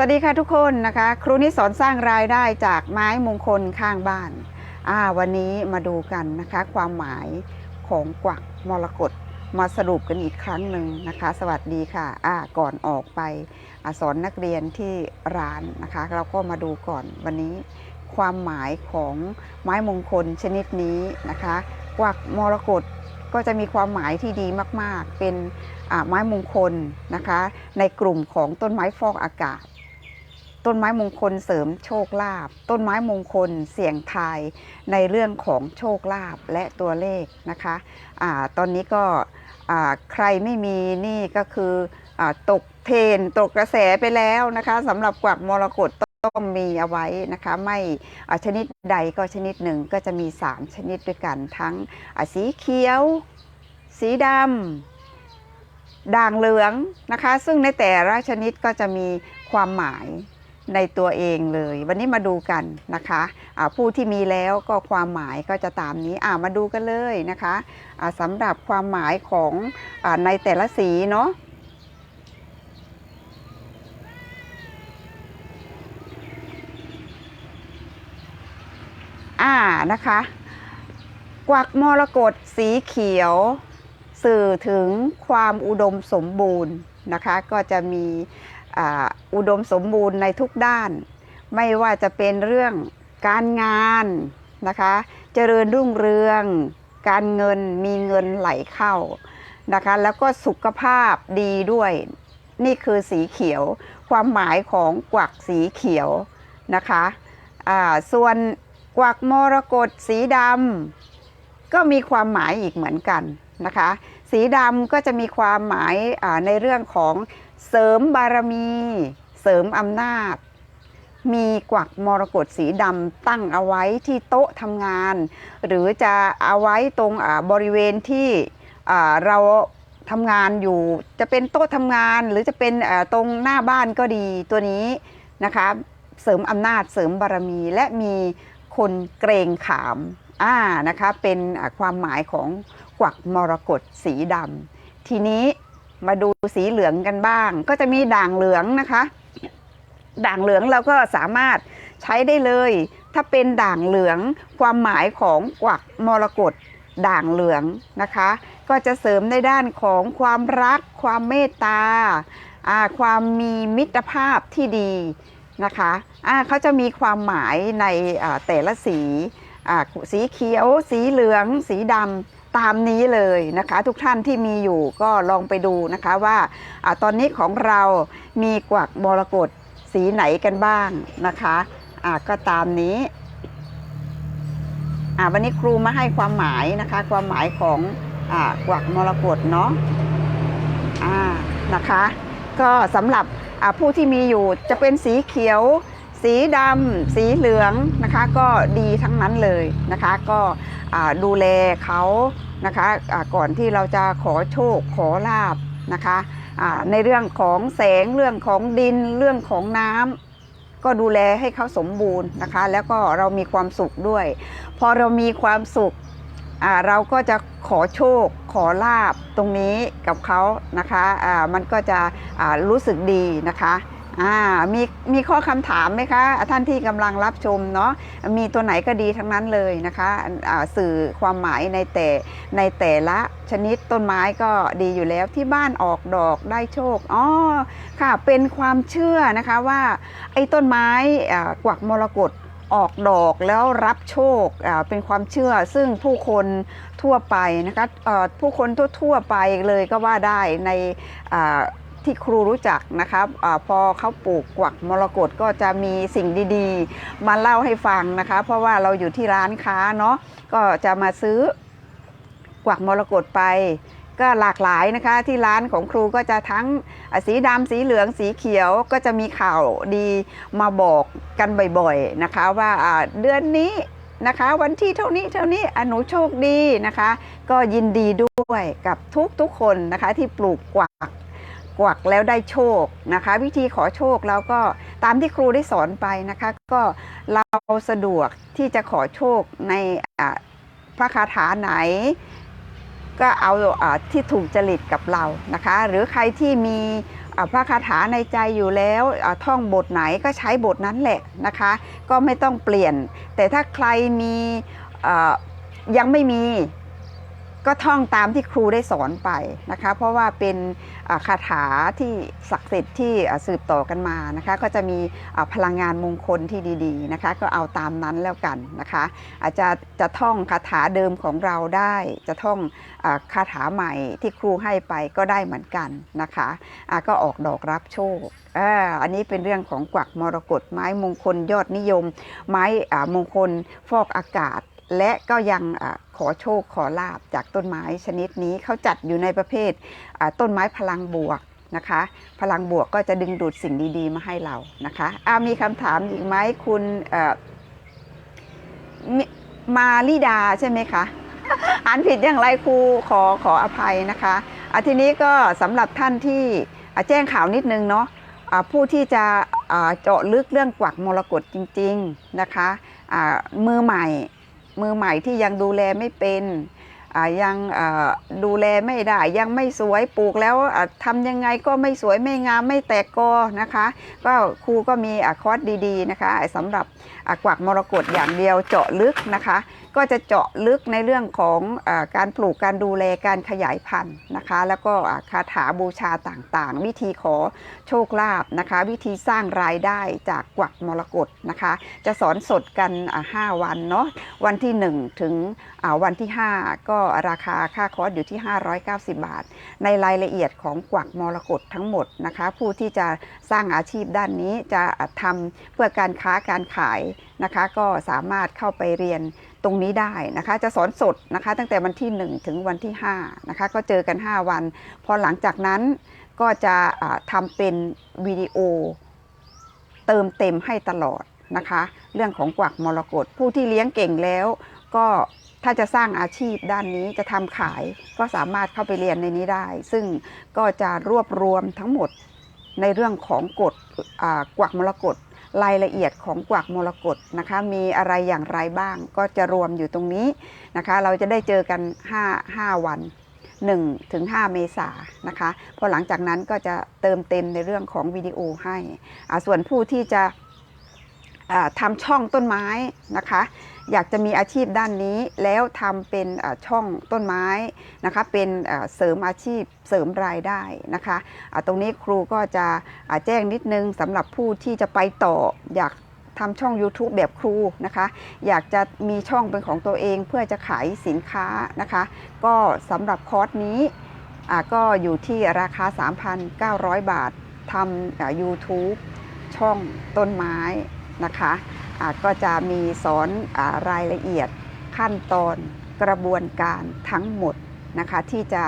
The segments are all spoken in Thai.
สวัสดีค่ะทุกคนนะคะ ครูนิสอนสร้างรายได้จากไม้มงคลข้างบ้านอ่าวันนี้มาดูกันนะคะ ความหมายของกวักมรกตมาสรุปกันอีกครั้งหนึ่งนะคะ สวัสดีค่ะอ่าก่อนออกไปอสอนนักเรียนที่ร้านนะคะ เราก็มาดูก่อนวันนี้ ความหมายของไม้มงคลชนิดนี้นะคะ กวักมรกตก็จะมีความหมายที่ดีมาก ๆ เป็นไม้มงคลนะคะ ในกลุ่มของต้นไม้ฟอกอากาศ ต้นไม้มงคลเสริมโชคลาภต้นไม้มงคลเสี่ยงทายในเรื่องของโชคลาภและตัวเลขนะคะอาตอนนี้ก็ใครไม่มีนี่ก็คืออตกเทนตกกระแสไปแล้วนะคะสำหรับกวักมรกตต้องมีเอาไว้นะคะไม่ชนิดใดก็ชนิดหนึ่งก็จะมี 3 ชนิดด้วยกันทั้งสีเขียว สีดำด่างเหลืองนะคะ ซึ่งในแต่ละชนิดก็จะมีความหมาย ในตัวเองเลย วันนี้มาดูกันนะคะะผู้ที่มีแล้วก็ความหมายก็จะตามนี้ามาดูกันเลยนะคะะสำหรับความหมายของอในแต่ละสีเนาะอ่านะคะ กวักมรกตสีเขียว สื่อถึงความอุดมสมบูรณ์นะคะ ก็จะมี อุดมสมบูรณ์ในทุกด้าน ไม่ว่าจะเป็นเรื่องการงานนะคะเจริญรุ่งเรือง การเงินมีเงินไหลเข้านะคะแล้วก็สุขภาพดีด้วย นี่คือสีเขียว ความหมายของกวักสีเขียวนะคะส่วนกวักมรกตสีดำก็มีความหมายอีกเหมือนกันนะคะ สีดำก็จะมีความหมายในเรื่องของ เสริมบารมี เสริมอำนาจ มีกวักมรกตสีดำตั้งเอาไว้ที่โต๊ะทำงาน หรือจะเอาไว้ตรงบริเวณที่เราทำงานอยู่จะเป็นโต๊ะทำงาน หรือจะเป็นตรงหน้าบ้านก็ดีตัวนี้นะคะเสริมอำนาจเสริมบารมีและมีคนเกรงขามอ่านะคะเป็นความหมายของกวักมรกตสีดำทีนี้ มาดูสีเหลืองกันบ้าง ก็จะมีด่างเหลืองนะคะ ด่างเหลืองเราก็สามารถใช้ได้เลย ถ้าเป็นด่างเหลืองความหมายของกวักมรกตด่างเหลืองนะคะ ก็จะเสริมในด้านของความรัก ความเมตตาความมีมิตรภาพที่ดีนะคะอ่าเขาจะมีความหมายในแต่ละสี สีเขียว สีเหลือง สีดำตามนี้เลยนะคะ ทุกท่านที่มีอยู่ก็ลองไปดูนะคะว่าอตอนนี้ของเรามีกวักมรกตสีไหนกันบ้างนะคะอ่าก็ตามนี้วันนี้ครูมาให้ความหมายนะคะ ความหมายของอกวักมรกตเนาะอ่านะคะ ก็สำหรับผู้ที่มีอยู่จะเป็นสีเขียว สีดำสีเหลืองนะคะก็ดีทั้งนั้นเลยนะคะก็ดูแลเขานะคะก่อนที่เราจะขอโชคขอลาบนะคะในเรื่องของแสงเรื่องของดินเรื่องของน้ำก็ดูแลให้เขาสมบูรณ์นะคะ แล้วก็เรามีความสุขด้วย พอเรามีความสุขเราก็จะขอโชคขอลาบตรงนี้กับเขานะคะอ่ามันก็จะรู้สึกดีนะคะ อ่ามีมีข้อคำถามไหมคะ ท่านที่กำลังรับชมเนาะมีตัวไหนก็ดีทั้งนั้นเลยนะคะอ่าสื่อความหมายในแต่ในแต่ละชนิดต้นไม้ก็ดีอยู่แล้วที่บ้านออกดอกได้โชคอ๋อค่ะเป็นความเชื่อนะคะว่าไอ้ต้นไม้กวักมรกตออกดอกแล้วรับโชคเป็นความเชื่อซึ่งผู้คนทั่วไปนะคะผู้คนทั่วๆไปเลยก็ว่าได้ใน ที่ครูรู้จักนะครับอพอเขาปลูกกวักมรกตก็จะมีสิ่งดีๆ มาเล่าให้ฟังนะคะ เพราะว่าเราอยู่ที่ร้านค้าเนาะก็จะมาซื้อกวักมรกตไป ก็หลากหลายนะคะที่ร้านของครูก็จะทั้งสีดำสีเหลืองสีเขียวก็จะมีข่าวดีมาบอกกันบ่อยๆนะคะ ว่าเดือนนี้นะคะวันที่เท่านี้เท่านี้อนูโชคดีนะคะ ก็ยินดีด้วยกับทุกๆคนนะคะที่ปลูกกวัก กวักแล้วได้โชคนะคะ วิธีขอโชคเราก็ตามที่ครูได้สอนไปนะคะ ก็เราสะดวกที่จะขอโชคในพระคาถาไหน ก็เอาอที่ถูกจริตกับเรานะคะ หรือใครที่มีพระคาถาในใจอยู่แล้วท่องบทไหนก็ใช้บทนั้นแหละนะคะ ก็ไม่ต้องเปลี่ยน แต่ถ้าใครมียังไม่มี ก็ท่องตามที่ครูได้สอนไปนะคะ เพราะว่าเป็นคาถาที่ศักดิ์สิทธิ์ที่สืบต่อกันมานะคะ ก็จะมีพลังงานมงคลที่ดีๆนะคะ ก็เอาตามนั้นแล้วกันนะคะ อาจจะจะท่องคาถาเดิมของเราได้ จะท่องคาถาใหม่ที่ครูให้ไปก็ได้เหมือนกันนะคะอ่าก็ออกดอกรับโชคอ,อันนี้เป็นเรื่องของกวักมรกตไม้มงคลยอดนิยม ไม้มงคลฟอกอากาศ และก็ยังอขอโชคขอลาบจากต้นไม้ชนิดนี้เขาจัดอยู่ในประเภทต้นไม้พลังบวกนะคะ พลังบวกก็จะดึงดูดสิ่งดีๆ มาให้เรานะคะอามีคำถามอีกไหมคุณมาลิดาใช่ไหมคะอ่านผิดอย่างไรครูขอขออภัยนะคะอะทีนี้ก็สำหรับท่านที่แจ้งข่าวนิดนึงเนาะะผู้ที่จะะเจาะลึกเรื่องกวักมรกตจริง ๆนะคะะมือใหม่ มือใหม่ที่ยังดูแลไม่เป็นอะยังดูแลไม่ได้ยังไม่สวยปลูกแล้วอะทำยังไงก็ไม่สวยไม่งามไม่แตกกอนะคะ ก็ครูก็มีอคอร์สดีๆนะคะสำหรับกวักมรกตอย่างเดียวเจาะลึกนะคะ ก็จะเจาะลึกในเรื่องของอการปลูกการดูแลการขยายพันธุ์นะคะ แล้วก็คาถาบูชาต่างๆ วิธีขอโชคลาภนะคะ วิธีสร้างรายได้จากกวักมรกตนะคะ จะสอนสดกันอ่า5วันเนาะวันที่ 1 ถึงวันที่ 5 ก็ราคาค่าคอร์สอยู่ที่ 590 บาท ในรายละเอียดของกวักมรกตทั้งหมดนะคะ ผู้ที่จะสร้างอาชีพด้านนี้จะทำเพื่อการค้าการขายนะคะ ก็สามารถเข้าไปเรียน ตรงนี้ได้นะคะ จะสอนสดนะคะ ตั้งแต่วันที่ 1 ถึงวันที่5นะคะ ก็เจอกัน 5 วัน พอหลังจากนั้นก็จะอ่าทำเป็นวิดีโอเติมเต็มให้ตลอดนะคะ เรื่องของกวักมรกตผู้ที่เลี้ยงเก่งแล้ว ก็ถ้าจะสร้างอาชีพด้านนี้จะทำขายก็สามารถเข้าไปเรียนในนี้ได้ ซึ่งก็จะรวบรวมทั้งหมดในเรื่องของกฎกวักมรกต รายละเอียดของกวักมรกตนะคะ มีอะไรอย่างไรบ้างก็จะรวมอยู่ตรงนี้นะคะ เราจะได้เจอกัน 5 5 วัน1ถึง5เมษานะคะพอหลังจากนั้นก็จะเติมเต็มในเรื่องของวิดีโอให้ส่วนผู้ที่จะ ทำช่องต้นไม้นะคะ อยากจะมีอาชีพด้านนี้แล้วทำเป็นช่องต้นไม้นะคะ เป็นเสริมอาชีพเสริมรายได้นะคะตรงนี้ครูก็จะแจ้งนิดนึงสำหรับผู้ที่จะไปต่ออยากทำช่อง YouTube แบบครูนะคะ อยากจะมีช่องเป็นของตัวเองเพื่อจะขายสินค้านะคะ ก็สำหรับคอร์สนี้ก็อยู่ที่ราคา 3,900 บาททำอ่า YouTube ช่องต้นไม้ นะคะก็จะมีสอนอรายละเอียดขั้นตอนกระบวนการทั้งหมดนะคะที่จะ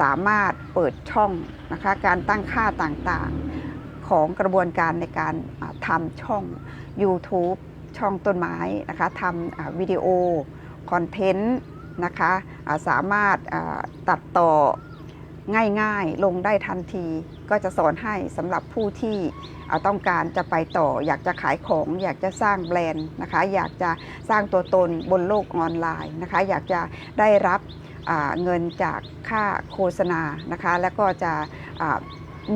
สามารถเปิดช่องนะคะการตั้งค่าต่างๆของกระบวนการในการทำช่อง YouTube ช่องต้นไม้นะคะทำวิดีโอ คอนเทนต์นะคะสามารถตัดต่อ ง่ายๆ ลงได้ทันที ก็จะสอนให้สำหรับผู้ที่อ่าต้องการจะไปต่อ อยากจะขายของ อยากจะสร้างแบรนด์นะคะ อยากจะสร้างตัวตนบนโลกออนไลน์นะคะ อยากจะได้รับเงินจากค่าโฆษณานะคะ แล้วก็จะ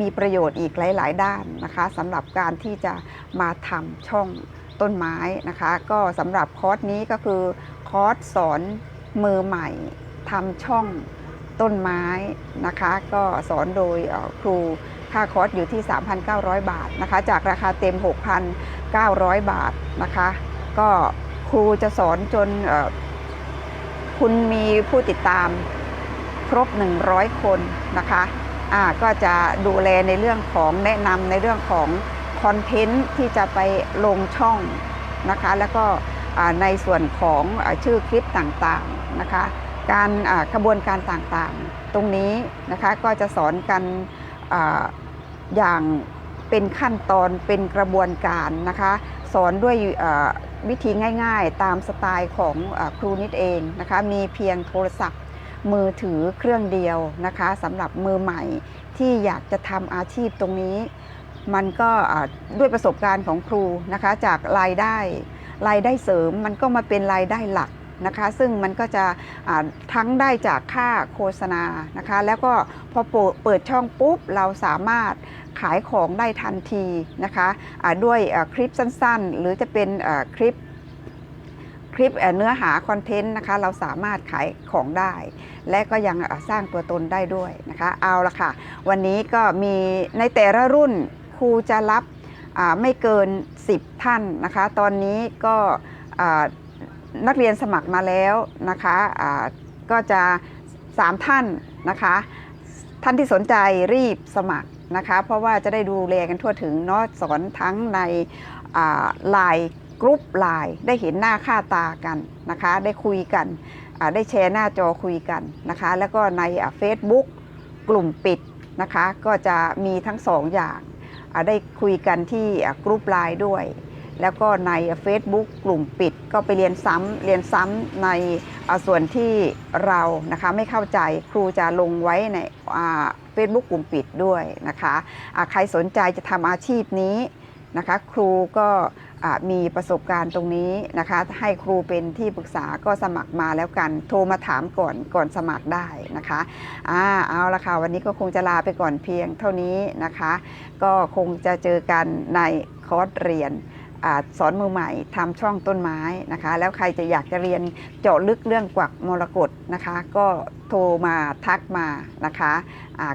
มีประโยชน์อีกหลาย ๆ ด้านนะคะสำหรับการที่จะมาทำช่องต้นไม้นะคะ ก็สำหรับคอร์สนี้ก็คือคอร์สสอนมือใหม่ทำช่อง ต้นไม้นะคะ ก็สอนโดยครูค่าคอร์สอยู่ที่ 3,900 บาทนะคะ จากราคาเต็ม 6,900 บาทนะคะ ก็ครูจะสอนจนคุณมีผู้ติดตามครบ 100 คนนะคะก็จะดูแลในเรื่องของแนะนำในเรื่องของคอนเทนต์ที่จะไปลงช่องนะคะ แล้วก็ในส่วนของชื่อคลิปต่างๆนะคะ การอ่ากระบวนการต่างๆ ตรงนี้นะคะก็จะสอนกันออย่างเป็นขั้นตอนเป็นกระบวนการนะคะสอนด้วยวิธีง่ายๆ ตามสไตล์ของอครูนิดเองนะคะมีเพียงโทรศัพท์มือถือเครื่องเดียวนะคะสำหรับมือใหม่ที่อยากจะทำอาชีพตรงนี้ มันก็ด้วยประสบการณ์ของครูนะคะจากรายได้รายได้เสริมมันก็มาเป็นรายได้หลัก นะคะ ซึ่งมันก็จะทั้งได้จากค่าโฆษณานะคะ แล้วก็พอเปิดเปิดช่องปุ๊บเราสามารถขายของได้ทันทีนะคะอ่าด้วยคลิปสั้นๆ หรือจะเป็นคลิปคลิปเนื้อหาคอนเทนต์นะคะเราสามารถขายของได้ และก็ยังสร้างตัวตนได้ด้วยนะคะ เอาละค่ะ วันนี้ก็มีในแต่ละรุ่นครูจะรับไม่เกิน 10 ท่านนะคะ ตอนนี้ก็ นักเรียนสมัครมาแล้วนะคะอ่าก็จะ 3 ท่านนะคะ ท่านที่สนใจรีบสมัครนะคะ เพราะว่าจะได้ดูแลกันทั่วถึงเนาะสอนทั้งในไลน์กรุ๊ปไลน์ได้เห็นหน้าค่าตากันนะคะ ได้คุยกันได้แชร์หน้าจอคุยกันนะคะ แล้วก็ในเฟซบุ๊กกลุ่มปิดนะคะ ก็จะมีทั้งสองอย่างได้คุยกันที่กรุ๊ปไลน์ด้วย แล้วก็ใน Facebook กลุ่มปิดก็ไปเรียนซ้ำเรียนซ้ำในส่วนที่เรานะคะไม่เข้าใจครูจะลงไว้ในเฟซบุ๊กกลุ่มปิดด้วยนะคะอ่าใครสนใจจะทำอาชีพนี้นะคะครูก็มีประสบการณ์ตรงนี้นะคะให้ครูเป็นที่ปรึกษาก็สมัครมาแล้วกัน โทรมาถามก่อนก่อนสมัครได้นะคะอ่าเอาละค่ะวันนี้ก็คงจะลาไปก่อนเพียงเท่านี้นะคะ ก็คงจะเจอกันในคอร์สเรียน สอนมือใหม่ทำช่องต้นไม้นะคะ แล้วใครจะอยากจะเรียนเจาะลึกเรื่องกวักมรกตนะคะ ก็โทรมาทักมานะคะ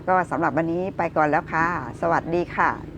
ก็สำหรับวันนี้ไปก่อนแล้วค่ะ สวัสดีค่ะ